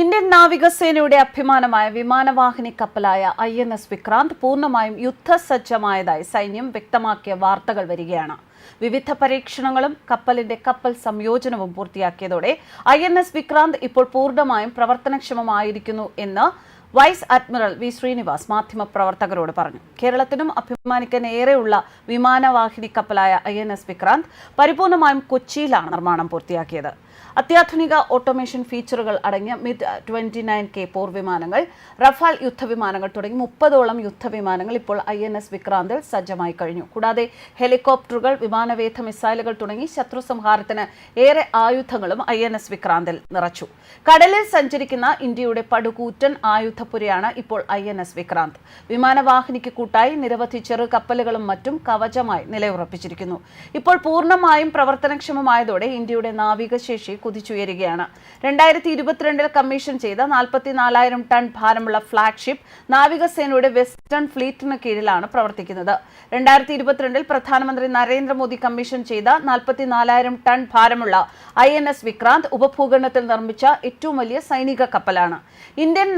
Indian നാവികസേനയുടെ അഭിമാനമായ വിമാനവാഹിനി കപ്പലായ ഐ എൻ എസ് വിക്രാന്ത് പൂർണമായും യുദ്ധസജ്ജമായതായി സൈന്യം വ്യക്തമാക്കിയ വാർത്തകൾ വരികയാണ്. വിവിധ പരീക്ഷണങ്ങളും കപ്പലിന്റെ കപ്പൽ സംയോജനവും പൂർത്തിയാക്കിയതോടെ ഐ എൻ എസ് വിക്രാന്ത് ഇപ്പോൾ പൂർണമായും പ്രവർത്തനക്ഷമമായിരിക്കുന്നു എന്ന് വൈസ് അഡ്മിറൽ വി ശ്രീനിവാസ് മാധ്യമപ്രവർത്തകരോട് പറഞ്ഞു. കേരളത്തിനും അഭിമാനിക്കാൻ ഏറെയുള്ള വിമാനവാഹിനി കപ്പലായ ഐ എൻ എസ് വിക്രാന്ത് പരിപൂർണമായും കൊച്ചിയിലാണ് നിർമ്മാണം പൂർത്തിയാക്കിയത്. അത്യാധുനിക ഓട്ടോമേഷൻ ഫീച്ചറുകൾ അടങ്ങിയ മിഡ് ട്വന്റി നയൻ കെ പോർ വിമാനങ്ങൾ റഫാൽ യുദ്ധവിമാനങ്ങൾ തുടങ്ങി മുപ്പതോളം യുദ്ധവിമാനങ്ങൾ ഇപ്പോൾ ഐ എൻ എസ് വിക്രാന്തിൽ സജ്ജമായി കഴിഞ്ഞു. കൂടാതെ ഹെലികോപ്റ്ററുകൾ വിമാനവേധ മിസൈലുകൾ തുടങ്ങി ശത്രു സംഹാരത്തിന് ഏറെ ആയുധങ്ങളും ഐ എൻ എസ് വിക്രാന്തിൽ നിറച്ചു. കടലിൽ സഞ്ചരിക്കുന്ന ഇന്ത്യയുടെ പടുകൂറ്റൻ ആയുധപ്പുരയാണ് ഇപ്പോൾ ഐ എൻ എസ് വിക്രാന്ത്. വിമാനവാഹിനിക്ക് കൂട്ടായി നിരവധി ചെറു കപ്പലുകളും മറ്റും കവചമായി നിലയുറപ്പിച്ചിരിക്കുന്നു. ഇപ്പോൾ പൂർണമായും പ്രവർത്തനക്ഷമമായതോടെ ഇന്ത്യയുടെ നാവികശേഷി കുതിച്ചുയരുകയാണ്. രണ്ടായിരത്തി ഇരുപത്തിരണ്ടിൽ കമ്മീഷൻ ചെയ്ത നാൽപ്പത്തിനാലായിരം ടൺ ഭാരമുള്ള ഫ്ളാഗ്ഷിപ്പ് നാവികസേനയുടെ വെസ്റ്റേൺ ഫ്ലീറ്റിന് കീഴിലാണ് പ്രവർത്തിക്കുന്നത്. രണ്ടായിരത്തി ഇരുപത്തിരണ്ടിൽ പ്രധാനമന്ത്രി നരേന്ദ്രമോദി കമ്മീഷൻ ചെയ്ത നാൽപ്പത്തിനാലായിരം ടൺ ഭാരമുള്ള ഐ എൻ എസ് വിക്രാന്ത് ഉപഭൂഖണ്ഡത്തിൽ നിർമ്മിച്ച ഏറ്റവും വലിയ സൈനിക കപ്പലാണ്. ഇന്ത്യൻ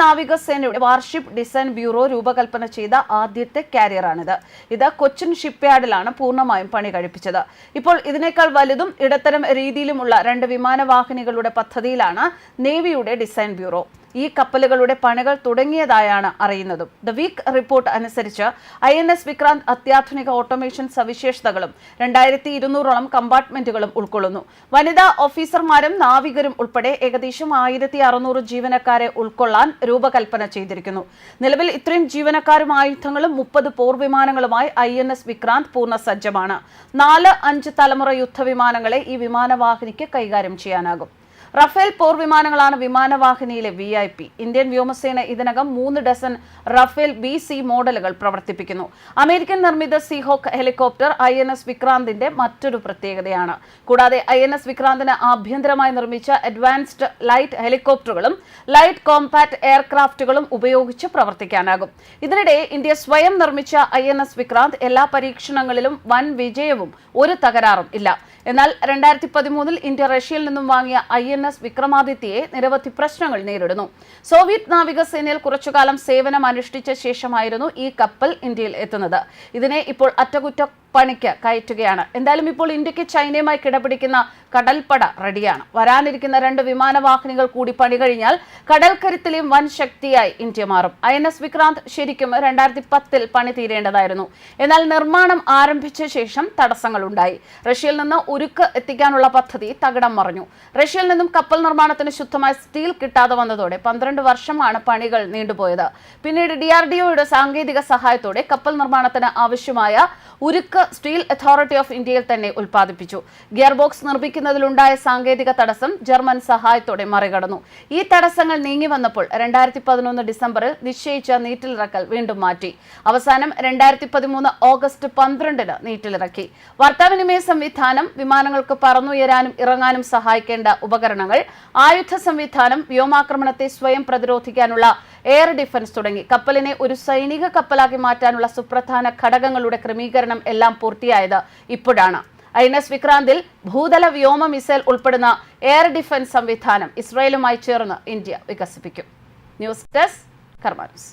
നാവികസേനയുടെ വാർഷിപ്പ് ഡിസൈൻ ബ്യൂറോ രൂപകൽപ്പന ചെയ്ത ആദ്യത്തെ കാരിയറാണിത്. ഇത് കൊച്ചിൻ ഷിപ്പ്യാർഡിലാണ് പൂർണമായും പണി കഴിപ്പിച്ചത്. ഇപ്പോൾ ഇതിനേക്കാൾ വലുതും ഇടത്തരം രീതിയിലുമുള്ള രണ്ട് വിമാനവാഹിനികളുടെ പദ്ധതിയിലാണ് നേവിയുടെ ഡിസൈൻ ബ്യൂറോ. ഈ കപ്പലുകളുടെ പണികൾ തുടങ്ങിയതായാണ് അറിയുന്നതും. ദ വീക്ക് റിപ്പോർട്ട് അനുസരിച്ച് ഐ എൻ എസ് വിക്രാന്ത് അത്യാധുനിക ഓട്ടോമേഷൻ സവിശേഷതകളും രണ്ടായിരത്തി ഇരുന്നൂറോളം കമ്പാർട്ട്മെന്റുകളും ഉൾക്കൊള്ളുന്നു. വനിതാ ഓഫീസർമാരും നാവികരും ഉൾപ്പെടെ ഏകദേശം ആയിരത്തി അറുന്നൂറ് ജീവനക്കാരെ ഉൾക്കൊള്ളാൻ രൂപകൽപ്പന ചെയ്തിരിക്കുന്നു. നിലവിൽ ഇത്രയും ജീവനക്കാരും ആയുധങ്ങളും മുപ്പത് പോർ വിമാനങ്ങളുമായി ഐ എൻ എസ് വിക്രാന്ത് പൂർണ സജ്ജമാണ് നാല് അഞ്ച് തലമുറ യുദ്ധവിമാനങ്ങളെ ഈ വിമാനവാഹിനിക്ക് കൈകാര്യം ചെയ്യാനാകും. റഫേൽ പോർ വിമാനങ്ങളാണ് വിമാനവാഹിനിയിലെ വി ഐ പി. ഇന്ത്യൻ വ്യോമസേന ഇതിനകം മൂന്ന് ഡസൻ റഫേൽ ബി സി മോഡലുകൾ പ്രവർത്തിപ്പിക്കുന്നു. അമേരിക്കൻ നിർമ്മിത Seahawk helicopter I N S വിക്രാന്തിന്റെ മറ്റൊരു പ്രത്യേകതയാണ്. കൂടാതെ ഐ എൻ എസ് വിക്രാന്തിന് ആഭ്യന്തരമായി നിർമ്മിച്ച അഡ്വാൻസ്ഡ് ലൈറ്റ് ഹെലികോപ്റ്ററുകളും ലൈറ്റ് കോമ്പാക്ട് എയർക്രാഫ്റ്റുകളും ഉപയോഗിച്ച് പ്രവർത്തിക്കാനാകും. ഇതിനിടെ ഇന്ത്യ സ്വയം നിർമ്മിച്ച ഐ എൻ എസ് വിക്രാന്ത് എല്ലാ പരീക്ഷണങ്ങളിലും വൻ വിജയവും ഒരു തകരാറും ഇല്ല. എന്നാൽ രണ്ടായിരത്തി പതിമൂന്നിൽ ഇന്ത്യ റഷ്യയിൽ നിന്നും വാങ്ങിയ ഐ എൻ എസ് വിക്രമാദിത്യയെ നിരവധി പ്രശ്നങ്ങൾ നേരിടുന്നു. സോവിയറ്റ് നാവികസേനയിൽ കുറച്ചുകാലം സേവനം അനുഷ്ഠിച്ച ശേഷമായിരുന്നു ഈ കപ്പൽ ഇന്ത്യയിൽ എത്തുന്നത്. ഇതിനെ ഇപ്പോൾ അറ്റകുറ്റപ്പണിക്ക് കയറ്റുകയാണ്. എന്തായാലും ഇപ്പോൾ ഇന്ത്യയ്ക്ക് ചൈനയുമായി കിടപിടിക്കുന്ന കടൽപ്പട റെഡിയാണ്. വരാനിരിക്കുന്ന രണ്ട് വിമാനവാഹിനികൾ കൂടി പണി കഴിഞ്ഞാൽ കടൽക്കരുത്തിലെയും വൻ ശക്തിയായി ഇന്ത്യ മാറും. ഐ എൻ എസ് വിക്രാന്ത് ശരിക്കും രണ്ടായിരത്തി പത്തിൽ പണി തീരേണ്ടതായിരുന്നു. എന്നാൽ നിർമ്മാണം ആരംഭിച്ച ശേഷം തടസ്സങ്ങളുണ്ടായി. റഷ്യയിൽ നിന്ന് ഉരുക്ക് എത്തിക്കാനുള്ള പദ്ധതി തകിടം മറിഞ്ഞു. റഷ്യയിൽ നിന്നും കപ്പൽ നിർമ്മാണത്തിന് ശുദ്ധമായ സ്റ്റീൽ കിട്ടാതെ വന്നതോടെ പന്ത്രണ്ട് വർഷമാണ് പണികൾ നീണ്ടുപോയത്. പിന്നീട് ഡി ആർ ഡി ഒയുടെ സാങ്കേതിക സഹായത്തോടെ കപ്പൽ നിർമ്മാണത്തിന് ആവശ്യമായ ഉരുക്ക് സ്റ്റീൽ അതോറിറ്റി ഓഫ് ഇന്ത്യയിൽ തന്നെ ഉൽപ്പാദിപ്പിച്ചു. ഗിയർ ബോക്സ് നിർമ്മിക്കുന്നതിലുണ്ടായ സാങ്കേതിക തടസ്സം ജർമ്മൻ സഹായത്തോടെ മറികടന്നു. ഈ തടസ്സങ്ങൾ നീങ്ങി വന്നപ്പോൾ രണ്ടായിരത്തി പതിനൊന്ന് ഡിസംബറിൽ നിശ്ചയിച്ച നീറ്റിലിറക്കൽ വീണ്ടും മാറ്റി. അവസാനം രണ്ടായിരത്തി പതിമൂന്ന് ഓഗസ്റ്റ് പന്ത്രണ്ടിന് നീറ്റിലിറക്കി. വാർത്താവിനിമയ സംവിധാനം വിമാനങ്ങൾക്ക് പറന്നുയരാനും ഇറങ്ങാനും സഹായിക്കേണ്ട ഉപകരണങ്ങൾ ആയുധ സംവിധാനം വ്യോമാക്രമണത്തെ സ്വയം പ്രതിരോധിക്കാനുള്ള എയർ ഡിഫൻസ് തുടങ്ങി. കപ്പലിനെ ഒരു സൈനിക കപ്പലാക്കി മാറ്റാനുള്ള സുപ്രധാന ഘടകങ്ങളുടെ ക്രമീകരണം എല്ലാം പൂർത്തിയായത് ഇപ്പോഴാണ്. ഐ എൻ എസ് വിക്രാന്തിൽ ഭൂതല വ്യോമ മിസൈൽ ഉൾപ്പെടുന്ന എയർ ഡിഫൻസ് സംവിധാനം ഇസ്രായേലുമായി ചേർന്ന് ഇന്ത്യ വികസിപ്പിക്കും. News desk കർമാനൂസ്